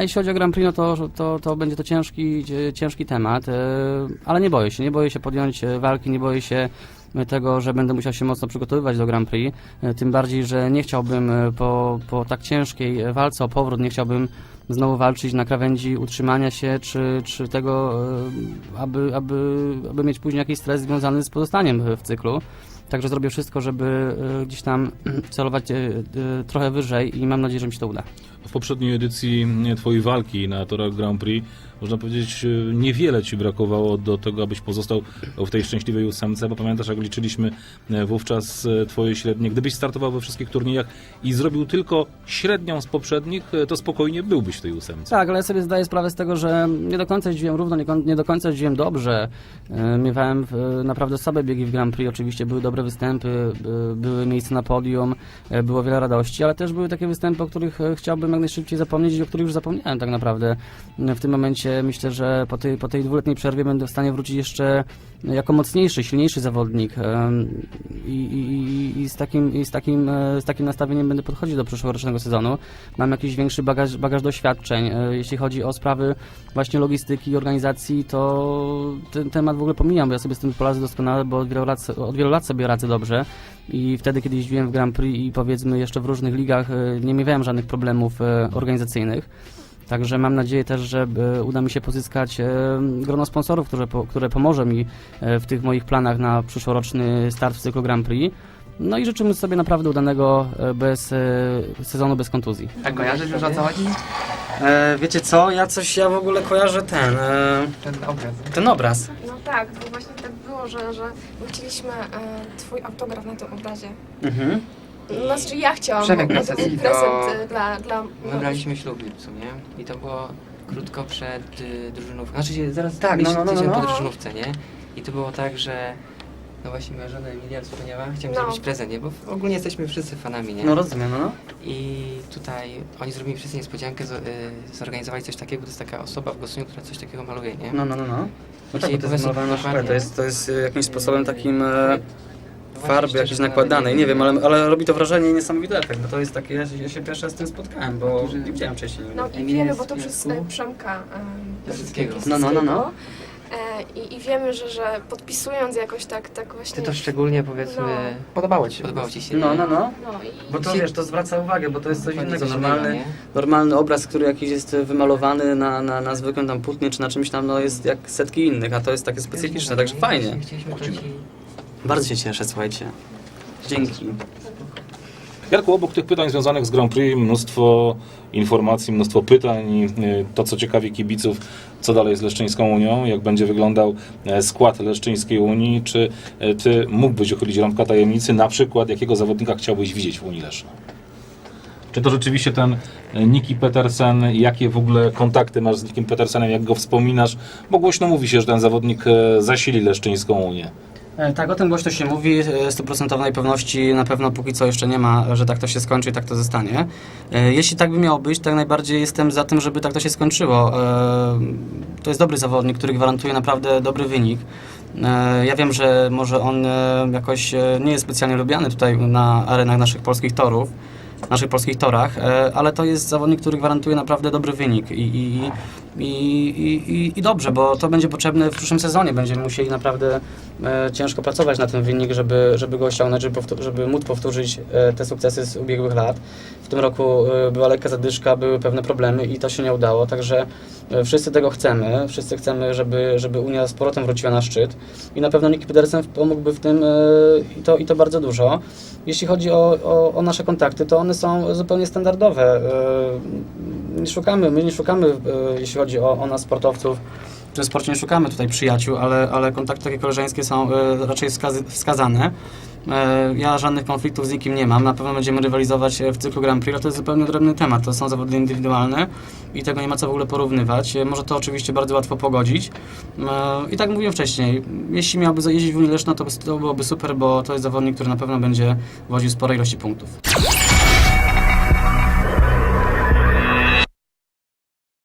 A jeśli chodzi o Grand Prix, no to, to, to będzie to ciężki, ciężki temat, e, ale nie boję się, nie boję się podjąć e, walki, nie boję się tego, że będę musiał się mocno przygotowywać do Grand Prix, e, tym bardziej, że nie chciałbym po, po tak ciężkiej walce o powrót, nie chciałbym znowu walczyć na krawędzi utrzymania się, czy, czy tego, aby, aby, aby mieć później jakiś stres związany z pozostaniem w cyklu. Także zrobię wszystko, żeby e, gdzieś tam celować e, e, trochę wyżej i mam nadzieję, że mi się to uda. W poprzedniej edycji e, Twojej walki na torach Grand Prix, można powiedzieć, niewiele Ci brakowało do tego, abyś pozostał w tej szczęśliwej ósemce, bo pamiętasz, jak liczyliśmy wówczas Twoje średnie. Gdybyś startował we wszystkich turniejach i zrobił tylko średnią z poprzednich, to spokojnie byłbyś w tej ósemce. Tak, ale ja sobie zdaję sprawę z tego, że nie do końca jeździłem równo, nie, do końca jeździłem dobrze. Miewałem naprawdę słabe biegi w Grand Prix, oczywiście były dobre występy, e, były miejsca na podium, e, było wiele radości, ale też były takie występy, o których e, chciałbym jak najszybciej zapomnieć i o których już zapomniałem tak naprawdę. W tym momencie myślę, że po tej, po tej dwuletniej przerwie będę w stanie wrócić jeszcze jako mocniejszy, silniejszy zawodnik i, i, i, z, takim, i z, takim, z takim nastawieniem będę podchodzić do przyszłorocznego sezonu. Mam jakiś większy bagaż, bagaż doświadczeń. Jeśli chodzi o sprawy właśnie logistyki i organizacji, to ten temat w ogóle pomijam, bo ja sobie z tym poradzę doskonale, bo od wielu lat, od wielu lat sobie radzę dobrze i wtedy, kiedy jeździłem w Grand Prix i powiedzmy jeszcze w różnych ligach, e, nie miałem żadnych problemów e, organizacyjnych. Także mam nadzieję też, że e, uda mi się pozyskać grono sponsorów, które, które pomoże mi w tych moich planach na przyszłoroczny start w cyklu Grand Prix. No i życzymy sobie naprawdę udanego bez, sezonu bez kontuzji. A kojarzysz już o co chodzi? E, wiecie co, ja coś, ja w ogóle kojarzę ten, e, Ten obraz. ten obraz. No tak, bo właśnie tak było, że, że my chcieliśmy e, twój autograf na tym obrazie. Mhm. No, znaczy ja chciałam, Przebieg bo to był prezent e, dla... dla Wybraliśmy ślub w sumie i to było krótko przed y, drużynówką. Znaczy się zaraz Tak, no, no, no, tydzień no. po drużynówce, nie? I to było tak, że no właśnie moja żona Emilia wspomniała, chciałem No. zrobić prezent, nie? Bo ogólnie jesteśmy wszyscy fanami, nie? No rozumiem, no. I tutaj oni zrobili wszyscy niespodziankę, z, y, zorganizowali coś takiego, bo to jest taka osoba w Gosuniu, która coś takiego maluje, nie? No, no, no, no. No tak, bo to jest malowane na szkle, to jest, to jest e, jakimś sposobem takim e, No właśnie, farby szczerze, jakiejś nawet nakładanej, nie wiem, ale, ale robi to wrażenie i niesamowity efekt, bo to jest takie, ja, się- ja się pierwszy raz z tym spotkałem, bo Duży- nie widziałem wcześniej. No i Emilia wiemy, bo to z przez e, Przemka e, Piaseckiego. No, no, no, no. I, I wiemy, że, że podpisując jakoś tak, tak właśnie... Ty to szczególnie powiedzmy... No. Podobało Ci się? Podobało Ci się, No, no, no. No i... Bo to wiesz, to zwraca uwagę, bo to jest coś Dokładnie innego. coś Normalny, normalny obraz, który jakiś jest wymalowany na, na, na zwykłym tam płótnie czy na czymś tam, no jest jak setki innych, a to jest takie specyficzne, także fajnie. Chcieliśmy to ci... Bardzo się cieszę, słuchajcie. Dzięki. Jarku, obok tych pytań związanych z Grand Prix mnóstwo informacji, mnóstwo pytań y, to, co ciekawi kibiców, co dalej z Leszczyńską Unią, jak będzie wyglądał e, skład Leszczyńskiej Unii, czy e, ty mógłbyś uchylić rąbka tajemnicy, na przykład jakiego zawodnika chciałbyś widzieć w Unii Leszna? Czy to rzeczywiście ten e, Niki Petersen, jakie w ogóle kontakty masz z Nikim Petersenem, jak go wspominasz? Bo głośno mówi się, że ten zawodnik zasili Leszczyńską Unię. E, Tak, o tym głośno się mówi. e, Stuprocentowej pewności na pewno póki co jeszcze nie ma, że tak to się skończy i tak to zostanie. E, Jeśli tak by miało być, tak najbardziej jestem za tym, żeby tak to się skończyło. To jest dobry zawodnik, który gwarantuje naprawdę dobry wynik. Ja wiem, że może on jakoś nie jest specjalnie lubiany tutaj na arenach naszych polskich torów, naszych polskich torach, ale to jest zawodnik, który gwarantuje naprawdę dobry wynik i, i, i, i, i, dobrze, bo to będzie potrzebne w przyszłym sezonie. Będziemy musieli naprawdę e, ciężko pracować na ten wynik, żeby, żeby go osiągnąć, żeby, powtó- żeby móc powtórzyć e, te sukcesy z ubiegłych lat. W tym roku e, była lekka zadyszka, były pewne problemy i to się nie udało, także e, wszyscy tego chcemy. Wszyscy chcemy, żeby, żeby Unia z powrotem wróciła na szczyt i na pewno Nicky Pedersen pomógłby w tym e, i to, i to bardzo dużo. Jeśli chodzi o, o, o nasze kontakty, to one są zupełnie standardowe. E, Nie szukamy, my nie szukamy, e, jeśli chodzi o, o nas sportowców, czy sporcie nie szukamy tutaj przyjaciół, ale, ale kontakty takie koleżeńskie są e, raczej wskazane. E, Ja żadnych konfliktów z nikim nie mam. Na pewno będziemy rywalizować w cyklu Grand Prix, ale to jest zupełnie odrębny temat. To są zawody indywidualne i tego nie ma co w ogóle porównywać. Może to oczywiście bardzo łatwo pogodzić. I tak mówiłem wcześniej, jeśli miałby zajeździć w Unii Leszno, to, to byłoby super, bo to jest zawodnik, który na pewno będzie woził spore ilości punktów.